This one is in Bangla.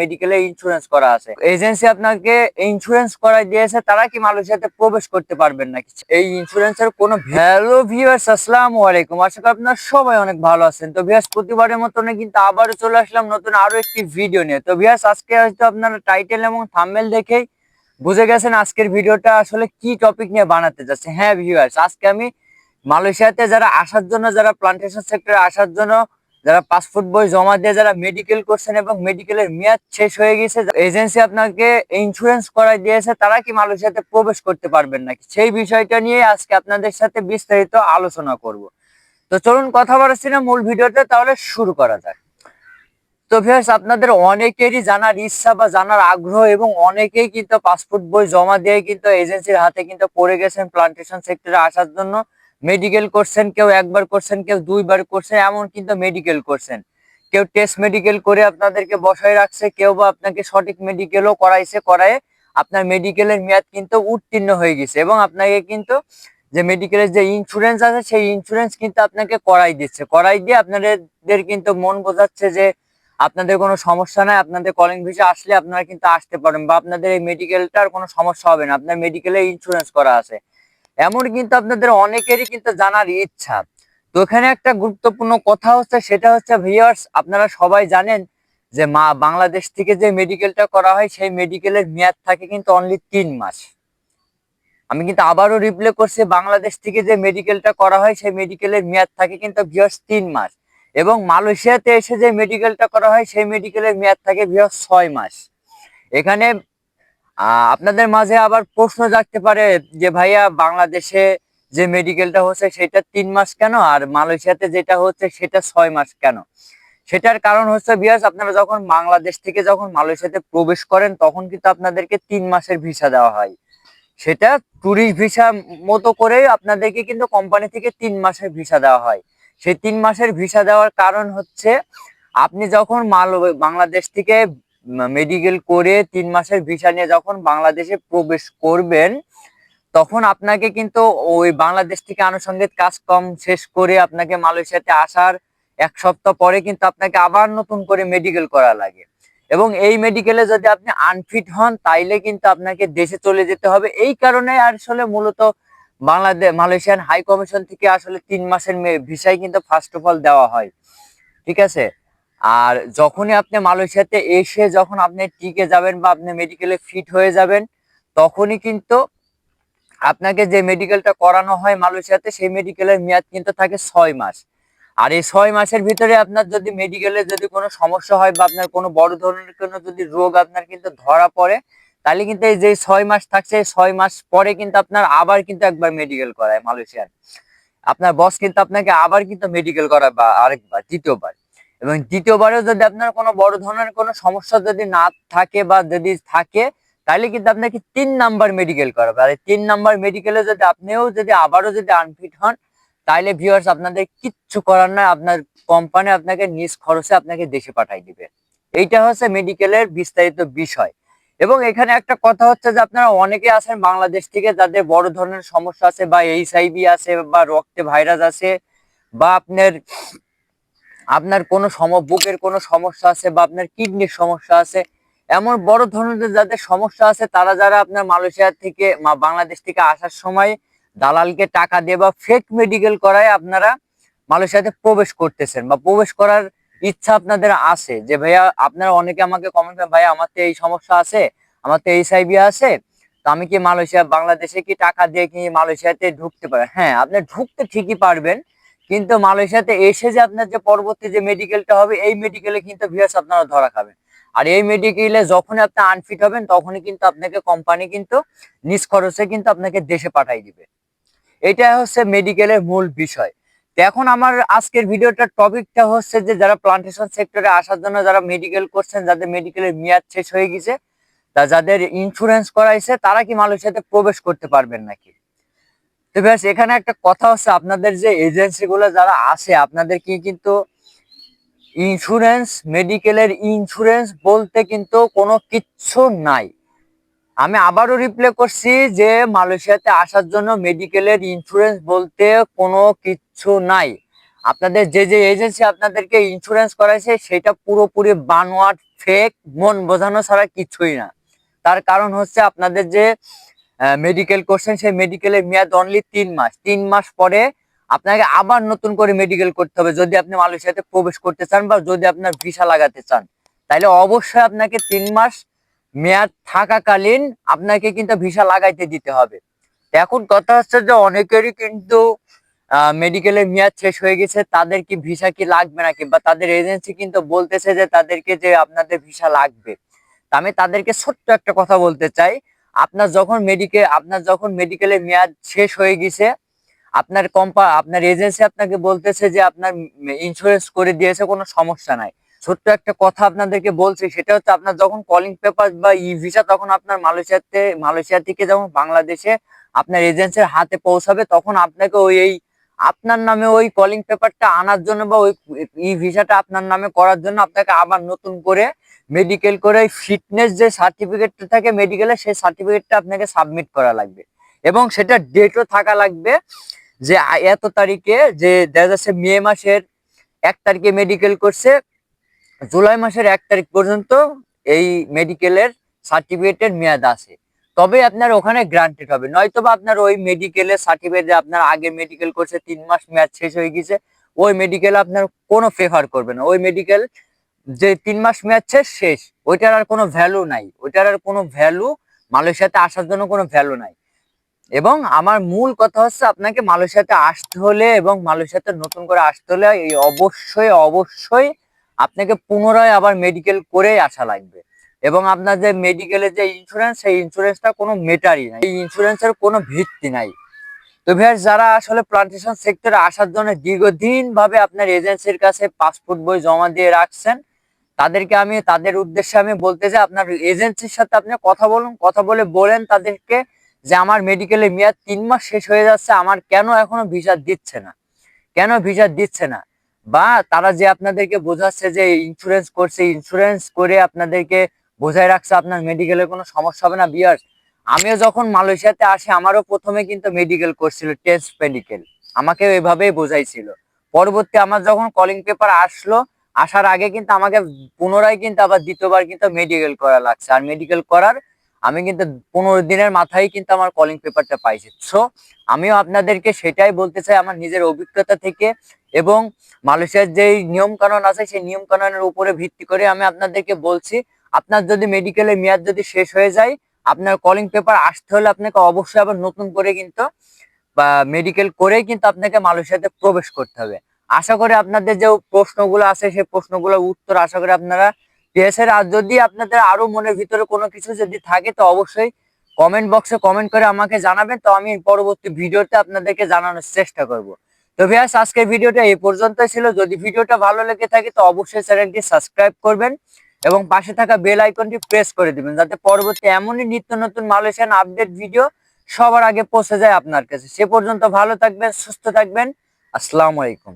মেডিকেলে ইন্স্যুরেন্স করা আছে। এজেন্সি আপনাকে ইন্স্যুরেন্স করাই দিয়েছে, তারা কি মালয়েশিয়াতে প্রবেশ করতে পারবেন নাকি? এই ইন্স্যুরেন্সের কোনো হ্যালো ভিউয়ার্স আসসালামু আলাইকুম। আশা করি আপনারা সবাই অনেক ভালো আছেন। তো ভিউয়ার্স প্রতিবারের মতন কিন্তু আবারও চলে আসলাম নতুন আরও একটি ভিডিও নিয়ে। তো ভিউয়ার্স আজকে হয়তো আপনারা টাইটেল এবং থাম্বনেল দেখেই বুঝে গেছেন আজকের ভিডিওটা আসলে কি টপিক নিয়ে বানাতে যাচ্ছে। হ্যাঁ ভিউয়ার্স আজকে আমি মালয়েশিয়াতে যারা আসার জন্য, যারা প্লান্টেশন সেক্টরে আসার জন্য যারা পাসপোর্ট বই জমা দিয়ে যারা মেডিকেল করছেন এবং মেডিকেলের মেয়াদ শেষ হয়ে গেছে এজেন্সি আপনাকে ইন্স্যুরেন্স করাই দিয়েছে, তারা কি মালয়েশিয়াতে প্রবেশ করতে পারবেন নাকি? সেই বিষয়টা নিয়ে আজকে আপনাদের সাথে বিস্তারিত আলোচনা করব। তো চলুন কথা বলাচ্ছি না মূল ভিডিওতে, তাহলে শুরু করা যাক। তো ভিউয়ার্স আপনাদের অনেকেরই জানার ইচ্ছা বা জানার আগ্রহ এবং অনেকেই কিন্তু পাসপোর্ট বই জমা দিয়ে কিন্তু এজেন্সির হাতে কিন্তু পড়ে গেছেন প্লান্টেশন সেক্টরে আসার জন্য। মেডিকেল করছেন, কেউ একবার করছেন, কেউ দুইবার করছেন, এমন কিন্তু মেডিকেল করছেন। কেউ টেস্ট মেডিকেল করে আপনাদেরকে বসায় রাখছে, কেউ বা আপনাকে সঠিক মেডিকেলও করাইছে, করায় আপনার মেডিকেলের মেয়াদ কিন্তু উত্তীর্ণ হয়ে গেছে এবং আপনাকে কিন্তু যে মেডিকেলের যে ইন্স্যুরেন্স আছে, সেই ইন্স্যুরেন্স কিন্তু আপনাকে করাই দিচ্ছে। করাই দিয়ে আপনাদের কিন্তু মন বোঝাচ্ছে যে আপনাদের কোনো সমস্যা নাই, আপনাদের কলিং ভিসা আসলে আপনারা কিন্তু আসতে পারেন বা আপনাদের এই মেডিকেলটার কোনো সমস্যা হবে না, আপনার মেডিকেলে ইন্স্যুরেন্স করা আছে। এমন কিন্তু আপনাদের অনেকেরই কিন্তু জানার ইচ্ছা। তো এখানে একটা গুরুত্বপূর্ণ কথা হচ্ছে, সেটা হচ্ছে ভিউয়ার্স আপনারা সবাই জানেন যে মা, বাংলাদেশ থেকে যে মেডিকেলটা করা হয়, সেই মেডিকেলের মেয়াদ থাকে কিন্তু অনলি তিন মাস। আমি কিন্তু আবারও রিপ্লে করছি, বাংলাদেশ থেকে যে মেডিকেলটা করা হয়, সেই মেডিকেলের মেয়াদ থাকে কিন্তু ভিউয়ার্স তিন মাস। এবং মালয়েশিয়াতে এসে যে মেডিকেলটা করা হয়, সেই মেডিকেলের মেয়াদ থাকে ভিউয়ার্স ছয় মাস। এখানে আপনাদের মাঝে আবার প্রশ্ন জাগতে পারে যে, ভাইয়া, বাংলাদেশে যে মেডিকেলটা হচ্ছে সেটা তিন মাস কেন? আর মালয়েশিয়াতে যেটা হচ্ছে সেটা ছয় মাস কেন? সেটার কারণ হচ্ছে বিয়াস আপনারা যখন বাংলাদেশ থেকে যখন মালয়েশিয়াতে প্রবেশ করেন, তখন কিন্তু আপনাদেরকে তিন মাসের ভিসা দেওয়া হয়। সেটা ট্যুরিস্ট ভিসা মতো করে আপনাদেরকে কিন্তু কোম্পানি থেকে তিন মাসের ভিসা দেওয়া হয়। সেই তিন মাসের ভিসা দেওয়ার কারণ হচ্ছে, আপনি যখন মাল বাংলাদেশ থেকে মেডিকেল করে তিন মাসের ভিসা নিয়ে যখন বাংলাদেশে প্রবেশ করবেন, তখন আপনাকে কিন্তু ওই বাংলাদেশ থেকে আনুষঙ্গিক কাজ কম শেষ করে আপনাকে মালয়েশিয়াতে আসার এক সপ্তাহ পরে কিন্তু আপনাকে আবার নতুন করে মেডিকেল করা লাগে। এবং এই মেডিকেলে যদি আপনি আনফিট হন, তাইলে কিন্তু আপনাকে দেশে চলে যেতে হবে। এই কারণে আসলে মূলত বাংলাদেশ মালয়েশিয়ান হাই কমিশন থেকে আসলে তিন মাসের ভিসাই কিন্তু ফার্স্ট অফ অল দেওয়া হয়। ঠিক আছে? আর যখনই আপনি মালয়েশিয়াতে এসে যখন আপনি টিকে যাবেন বা আপনি মেডিকেলে ফিট হয়ে যাবেন, তখনই কিন্তু আপনাকে যে মেডিকেলটা করানো হয় মালয়েশিয়াতে, সেই মেডিকেলের মেয়াদ কিন্তু থাকে ছয় মাস। আর এই ছয় মাসের ভিতরে আপনার যদি মেডিকেলে যদি কোনো সমস্যা হয় বা আপনার কোনো বড় ধরনের কোনো যদি রোগ আপনার কিন্তু ধরা পড়ে, তাহলে কিন্তু এই যে ছয় মাস থাকছে ছয় মাস পরে কিন্তু আপনার আবার কিন্তু একবার মেডিকেল করায় মালয়েশিয়ার। আপনার বস কিন্তু আপনাকে আবার কিন্তু মেডিকেল করায় বা আরেকবার, দ্বিতীয়বার। এবং দ্বিতীয়বারেও যদি আপনার কোনো বড় ধরনের কোনো সমস্যা যদি না থাকে বা যদি থাকে, তাহলে কিন্তু আপনাকে তিন নাম্বার মেডিকেল করাবে। আর তিন নাম্বার মেডিকেলে যদি আপনিও যদি আবারও যদি আনফিট হন, তাহলে ভিউয়ার্স আপনাদের কিচ্ছু করার নয়। আপনার কোম্পানি আপনাকে নিজ খরচে আপনাকে দেশে পাঠাই দিবে। এইটা হচ্ছে মেডিকেলের বিস্তারিত বিষয়। এবং এখানে একটা কথা হচ্ছে যে আপনারা অনেকে আছেন বাংলাদেশ থেকে যাদের বড় ধরনের সমস্যা আছে বা এইচআইভি আছে বা রক্তে ভাইরাস আছে, বা আপনার আপনার কোনো সম, বুকের কোনো সমস্যা আছে বা আপনার কিডনির সমস্যা আছে, এমন বড় ধরনের যাদের সমস্যা আছে, তারা যারা আপনার মালয়েশিয়া থেকে বাংলাদেশ থেকে আসার সময় দালালকে টাকা দিয়ে বা ফেক মেডিকেল করায় আপনারা মালয়েশিয়াতে প্রবেশ করতেছেন বা প্রবেশ করার ইচ্ছা আপনাদের আছে যে, ভাইয়া, আপনারা অনেকে আমাকে কমেন্ট করেন, ভাইয়া, আমার তো এই সমস্যা আছে, আমার তো এইচআইভি আছে, তো আমি কি মালয়েশিয়া, বাংলাদেশে কি টাকা দিয়ে কি মালয়েশিয়াতে ঢুকতে পারেন হ্যাঁ আপনি ঢুকতে ঠিকই পারবেন কিন্তু মালয়েশিয়াতে এসে যে আপনার যে পরবর্তী যে মেডিকেলটা হবে, এই মেডিকেলে কিন্তু ভিউয়ার্স আপনারা ধরা খাবেন। আর এই মেডিকেলে যখন আপনি আনফিট হবেন, তখনই কিন্তু আপনাকে কোম্পানি কিন্তু নিজ খরচে কিন্তু আপনাকে দেশে পাঠাই দিবে। এটা হচ্ছে মেডিকেলের মূল বিষয়। এখন আমার আজকের ভিডিওটার টপিকটা হচ্ছে যে, যারা প্লান্টেশন সেক্টরে আসার জন্য যারা মেডিকেল করছেন, যাদের মেডিকেলের মেয়াদ শেষ হয়ে গেছে, তা যাদের ইন্স্যুরেন্স করাইছে, তারা কি মালয়েশিয়াতে প্রবেশ করতে পারবেন নাকি? তো ব্যাস, এখানে একটা কথা হচ্ছে, আপনাদের যে এজেন্সি গুলো যারা আসে আপনাদের কি কিন্তু ইন্স্যুরেন্স মেডিকেলের ইন্স্যুরেন্স বলতে কিন্তু কোনো কিচ্ছু নাই। আমি আবারও রিপ্লে করছি যে, মালয়েশিয়াতে আসার জন্য মেডিকেলের ইন্স্যুরেন্স বলতে কোনো কিচ্ছু নাই। আপনাদের যে যে এজেন্সি আপনাদেরকে ইন্স্যুরেন্স করাইছে, সেটা পুরোপুরি বানোয়াট ফেক মন বোঝানো ছাড়া কিছুই না। তার কারণ হচ্ছে, আপনাদের যে মেডিকেল করছেন সেই মেডিকেলের মেয়াদ অনলি তিন মাস। তিন মাস পরে আপনাকে আবার নতুন করে মেডিকেল করতে হবে। যদি আপনি মালয়েশিয়াতে প্রবেশ করতে চান বা যদি আপনার ভিসা লাগাতে চান, তাহলে অবশ্যই আপনাকে তিন মাস মেয়াদ থাকাকালীন আপনাকে কিন্তু ভিসা লাগাইতে দিতে হবে। এখন কথা হচ্ছে যে অনেকেরই কিন্তু মেডিকেলের মেয়াদ শেষ হয়ে গেছে। তাদের কি ভিসা কি লাগবে নাকি? বা তাদের এজেন্সি কিন্তু বলতেছে যে তাদেরকে যে আপনাদের ভিসা লাগবে। আমি তাদেরকে ছোট্ট একটা কথা বলতে চাই। আপনার যখন মেডিকেল আপনার যখন মেডিকেলের মেয়াদ শেষ হয়ে গেছে, আপনার কম্পা আপনার এজেন্সি আপনাকে বলতেছে যে আপনার ইন্স্যুরেন্স করে দিয়েছে, কোনো সমস্যা নাই। ছোট্ট একটা কথা আপনাদেরকে বলছি, সেটা হচ্ছে আপনার যখন কলিং পেপার বা ই ভিসা তখন আপনার মালয়েশিয়াতে মালয়েশিয়া থেকে যখন বাংলাদেশে আপনার এজেন্সির হাতে পৌঁছাবে, তখন আপনাকে ওই এই আপনার নামে ওই কলিং পেপারটা আনার জন্য বা ওই ই ভিসাটা আপনার নামে করার জন্য আপনাকে আবার নতুন করে মেডিকেল করে ফিটনেস যে সার্টিফিকেটটা থাকে মেডিকেলের সেই সার্টিফিকেটটা আপনাকে সাবমিট করা লাগবে। এবং সেটা ডেটও থাকা লাগবে যে এত তারিখে যে দেখা যাচ্ছে মে মাসের এক তারিখে মেডিকেল করছে, জুলাই মাসের এক তারিখ পর্যন্ত এই মেডিকেলের সার্টিফিকেটের মেয়াদ আছে। তবে আপনার ওখানে গ্রান্টেড হবে। নয়তো বা আপনার ওই মেডিকেলের সার্টিফিকেট যে আপনার আগে মেডিকেল করছে, তিন মাস মেয়াদ শেষ হয়ে গেছে, ওই মেডিকেল আপনার কোনো ফেভার করবে না। ওই মেডিকেল যে তিন মাস মেয়াদ শেষ শেষ। ওইটার আর কোনো ভ্যালু নাই। ওইটার আর কোনো ভ্যালু মালয়েশিয়াতে আসার জন্য কোনো ভ্যালু নাই। এবং আমার মূল কথা হচ্ছে আপনাকে মালয়েশিয়াতে আসতে হলে এবং মালয়েশিয়াতে নতুন করে আসতে হলে এই অবশ্যই অবশ্যই আপনাকে পুনরায় আবার মেডিকেল করেই আসা লাগবে। এবং আপনার যে মেডিকেলের যে ইন্স্যুরেন্স সেই ইন্স্যুরেন্সটা কোনো মেটারই নাই। এই ইন্স্যুরেন্সের কোনো ভিত্তি নাই। তো ভিয়ার যারা আসলে প্লান্টেশন সেক্টরে আসার জন্য দীর্ঘদিন ভাবে আপনার এজেন্সির কাছে পাসপোর্ট বই জমা দিয়ে রাখছেন, তাদেরকে আমি, তাদের উদ্দেশ্যে আমি বলতে চাই, আপনার এজেন্সির সাথে আপনি কথা বলুন, কথা বলে বলেন তাদেরকে যে আমার মেডিকেলের মেয়াদ তিন মাস শেষ হয়ে যাচ্ছে, আমার কেন এখনও ভিসা দিচ্ছে না? কেন ভিসা দিচ্ছে না? বা তারা যে আপনাদেরকে বোঝাচ্ছে যে ইন্স্যুরেন্স করছে ইন্স্যুরেন্স করে আপনাদেরকে বোঝায় রাখছে আপনার মেডিকেলের কোনো সমস্যা হবে না বিয়ার আমিও যখন মালয়েশিয়াতে আসি, আমারও প্রথমে কিন্তু মেডিকেল করছিল টেস্ট মেডিকেল আমাকে এভাবেই বোঝাইছিল। পরবর্তী আমার যখন কলিং পেপার আসলো, আসার আগে কিন্তু আমাকে পুনরায় কিন্তু আবার দ্বিতীয়বার কিন্তু মেডিকেল করা লাগছে। আর মেডিকেল করার আমি কিন্তু পনেরো দিনের মাথায় কিন্তু আমার কলিং পেপারটা পাইছি। সো আমিও আপনাদেরকে সেটাই বলতে চাই আমার নিজের অভিজ্ঞতা থেকে এবং মালয়েশিয়ার যেই নিয়ম কানুন আছে, সেই নিয়ম কানুনের উপরে ভিত্তি করে আমি আপনাদেরকে বলছি আপনার যদি মেডিকেলের মেয়াদ যদি শেষ হয়ে যায়, আপনার কলিং পেপার আসতে হলে আপনাকে অবশ্যই আবার নতুন করে কিন্তু, বা মেডিকেল করেই কিন্তু আপনাকে মালয়েশিয়াতে প্রবেশ করতে হবে। আশা করি আপনাদের যে প্রশ্নগুলো আছে, সেই প্রশ্নগুলোর উত্তর আশা করি আপনারা পেয়েছেন। আর যদি আপনাদের আরও মনের ভিতরে কোনো কিছু যদি থাকে, তো অবশ্যই কমেন্ট বক্সে কমেন্ট করে আমাকে জানাবেন। তো আমি পরবর্তী ভিডিওতে আপনাদেরকে জানানোর চেষ্টা করব। তো ভিয়াস আজকের ভিডিওটা এই পর্যন্তই ছিল। যদি ভিডিওটা ভালো লেগে থাকে, তো অবশ্যই চ্যানেলটি সাবস্ক্রাইব করবেন। এবং পাশে থাকা বেল আইকনটি প্রেস করে দিবেন, যাতে পরবর্তী এমনই নিত্য নতুন মালয়েশিয়ান আপডেট ভিডিও সবার আগে পৌঁছে যায় আপনার কাছে। সে পর্যন্ত ভালো থাকবেন, সুস্থ থাকবেন। আসসালামু আলাইকুম।